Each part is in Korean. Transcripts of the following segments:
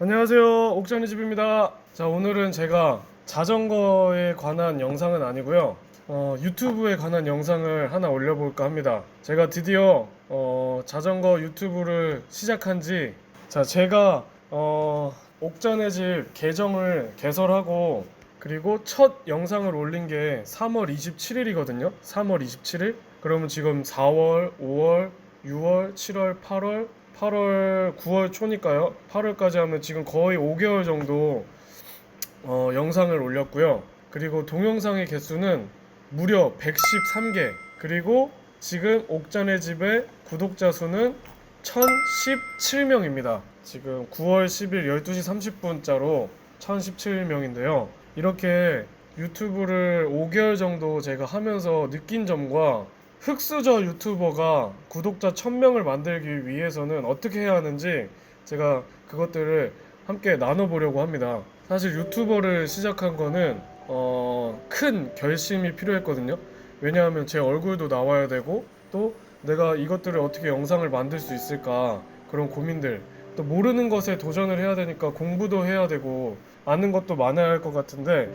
안녕하세요. 옥전의 집입니다. 자 오늘은 제가 자전거에 관한 영상은 아니고요. 어, 유튜브에 관한 영상을 하나 올려볼까 합니다. 제가 드디어 어, 자전거 유튜브를 시작한 지자 제가 어, 옥전의 집 계정을 개설하고 그리고 첫 영상을 올린 게 3월 27일이거든요. 3월 27일? 그러면 지금 4월 5월 6월 7월 8월 8월 9월 초니까요. 8월까지 하면 지금 거의 5개월 정도 어, 영상을 올렸고요. 그리고 동영상의 개수는 무려 113개. 그리고 지금 옥전의 집의 구독자 수는 1017명입니다. 지금 9월 10일 12시 30분자로 1017명인데요. 이렇게 유튜브를 5개월 정도 제가 하면서 느낀 점과 흑수저 유튜버가 구독자 1000명을 만들기 위해서는 어떻게 해야 하는지 제가 그것들을 함께 나눠보려고 합니다. 사실 유튜버를 시작한 거는 어, 큰 결심이 필요했거든요. 왜냐하면 제 얼굴도 나와야 되고 또 내가 이것들을 어떻게 영상을 만들 수 있을까 그런 고민들 또 모르는 것에 도전을 해야 되니까 공부도 해야 되고 아는 것도 많아야 할 것 같은데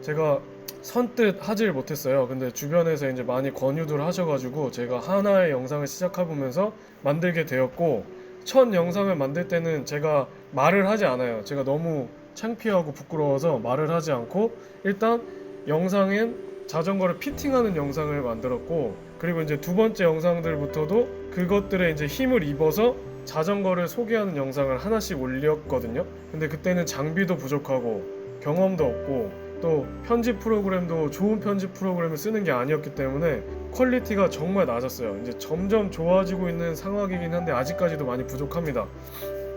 제가 선뜻 하질 못했어요. 근데 주변에서 이제 많이 권유들 하셔가지고 제가 하나의 영상을 시작해보면서 만들게 되었고 첫 영상을 만들 때는 제가 말을 하지 않아요. 제가 너무 창피하고 부끄러워서 말을 하지 않고 일단 영상엔 자전거를 피팅하는 영상을 만들었고 그리고 이제 두 번째 영상들부터도 그것들에 이제 힘을 입어서 자전거를 소개하는 영상을 하나씩 올렸거든요. 근데 그때는 장비도 부족하고 경험도 없고 또 편집 프로그램도 좋은 편집 프로그램을 쓰는 게 아니었기 때문에 퀄리티가 정말 낮았어요. 이제 점점 좋아지고 있는 상황이긴 한데 아직까지도 많이 부족합니다.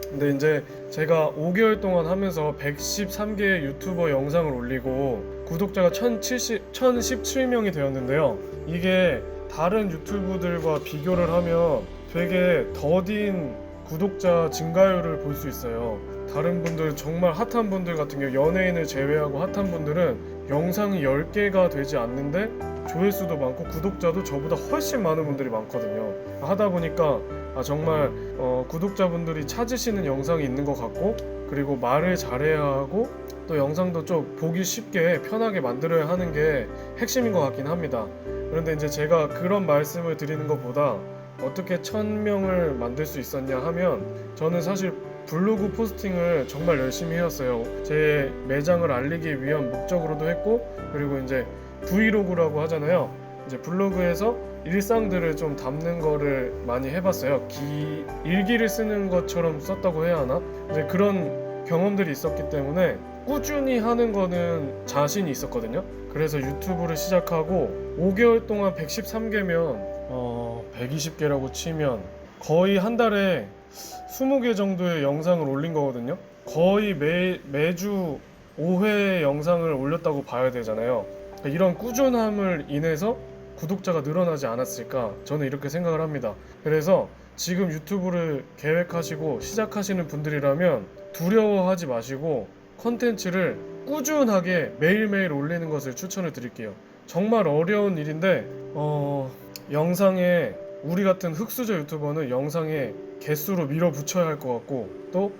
근데 이제 제가 5개월 동안 하면서 113개의 유튜버 영상을 올리고 구독자가 1070, 1017명이 되었는데요. 이게 다른 유튜브들과 비교를 하면 되게 더딘 구독자 증가율을 볼 수 있어요. 다른 분들 정말 핫한 분들 같은 경우 연예인을 제외하고 핫한 분들은 영상이 10개가 되지 않는데 조회수도 많고 구독자도 저보다 훨씬 많은 분들이 많거든요. 하다 보니까 아, 정말 어, 구독자분들이 찾으시는 영상이 있는 것 같고 그리고 말을 잘해야 하고 또 영상도 좀 보기 쉽게 편하게 만들어야 하는 게 핵심인 것 같긴 합니다. 그런데 이제 제가 그런 말씀을 드리는 것보다 어떻게 천 명을 만들 수 있었냐 하면 저는 사실 블로그 포스팅을 정말 열심히 해왔어요. 제 매장을 알리기 위한 목적으로도 했고 그리고 이제 브이로그라고 하잖아요. 이제 블로그에서 일상들을 좀 담는 거를 많이 해봤어요. 기 일기를 쓰는 것처럼 썼다고 해야 하나? 이제 그런 경험들이 있었기 때문에 꾸준히 하는 거는 자신이 있었거든요. 그래서 유튜브를 시작하고 5개월 동안 113개면 어 120개라고 치면 거의 한 달에 20개 정도의 영상을 올린 거거든요. 거의 매 매주 5회 영상을 올렸다고 봐야 되잖아요. 그러니까 이런 꾸준함을 인해서 구독자가 늘어나지 않았을까 저는 이렇게 생각을 합니다. 그래서 지금 유튜브를 계획하시고 시작하시는 분들이라면 두려워하지 마시고 컨텐츠를 꾸준하게 매일매일 올리는 것을 추천을 드릴게요. 정말 어려운 일인데 어, 영상에 우리 같은 흑수저 유튜버는 영상에 개수로 밀어붙여야 할 것 같고 또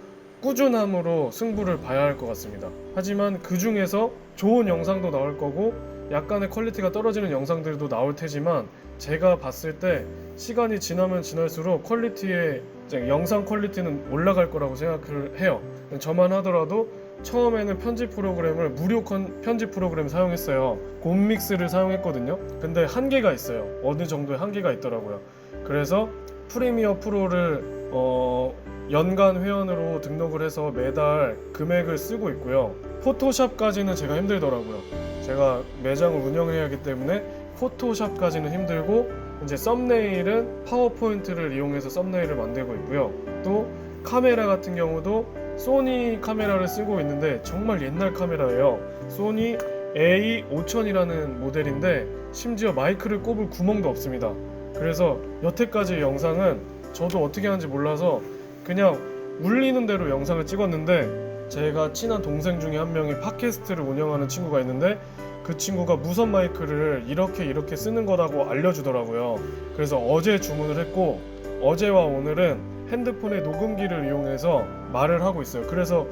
꾸준함으로 승부를 봐야 할 것 같습니다. 하지만 그 중에서 좋은 영상도 나올 거고 약간의 퀄리티가 떨어지는 영상들도 나올 테지만 제가 봤을 때 시간이 지나면 지날수록 퀄리티의 영상 퀄리티는 올라갈 거라고 생각을 해요. 저만 하더라도 처음에는 편집 프로그램을 무료 컨, 편집 프로그램 사용했어요. 곰믹스를 사용했거든요. 근데 한계가 있어요. 어느 정도의 한계가 있더라고요. 그래서 프리미어 프로를 어, 연간 회원으로 등록을 해서 매달 금액을 쓰고 있고요. 포토샵까지는 제가 힘들더라고요. 제가 매장을 운영해야 하기 때문에 포토샵까지는 힘들고 이제 썸네일은 파워포인트를 이용해서 썸네일을 만들고 있고요. 또 카메라 같은 경우도 소니 카메라를 쓰고 있는데 정말 옛날 카메라예요. 소니 A5000이라는 모델인데 심지어 마이크를 꼽을 구멍도 없습니다. 그래서 여태까지 영상은 저도 어떻게 하는지 몰라서 그냥 울리는 대로 영상을 찍었는데 제가 친한 동생 중에 한 명이 팟캐스트를 운영하는 친구가 있는데 그 친구가 무선 마이크를 이렇게 이렇게 쓰는 거라고 알려주더라고요. 그래서 어제 주문을 했고 어제와 오늘은 핸드폰의 녹음기를 이용해서 말을 하고 있어요. 그래서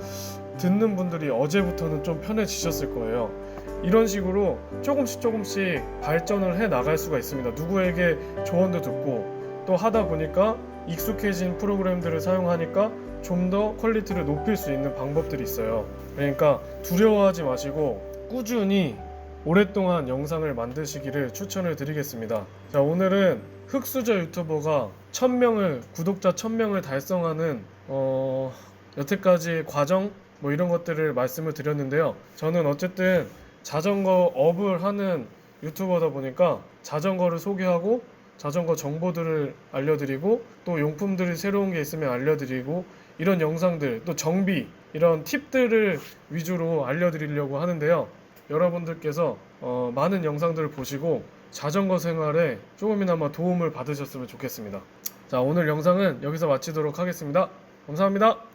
듣는 분들이 어제부터는 좀 편해지셨을 거예요. 이런 식으로 조금씩 조금씩 발전을 해 나갈 수가 있습니다. 누구에게 조언도 듣고 또 하다 보니까 익숙해진 프로그램들을 사용하니까 좀 더 퀄리티를 높일 수 있는 방법들이 있어요. 그러니까 두려워하지 마시고 꾸준히 오랫동안 영상을 만드시기를 추천을 드리겠습니다. 자, 오늘은 흑수저 유튜버가 1000명을 구독자 1000명을 달성하는 어 여태까지 과정 뭐 이런 것들을 말씀을 드렸는데요. 저는 어쨌든 자전거 업을 하는 유튜버다 보니까 자전거를 소개하고 자전거 정보들을 알려드리고 또 용품들이 새로운 게 있으면 알려드리고 이런 영상들 또 정비 이런 팁들을 위주로 알려드리려고 하는데요. 여러분들께서 어, 많은 영상들을 보시고 자전거 생활에 조금이나마 도움을 받으셨으면 좋겠습니다. 자 오늘 영상은 여기서 마치도록 하겠습니다. 감사합니다.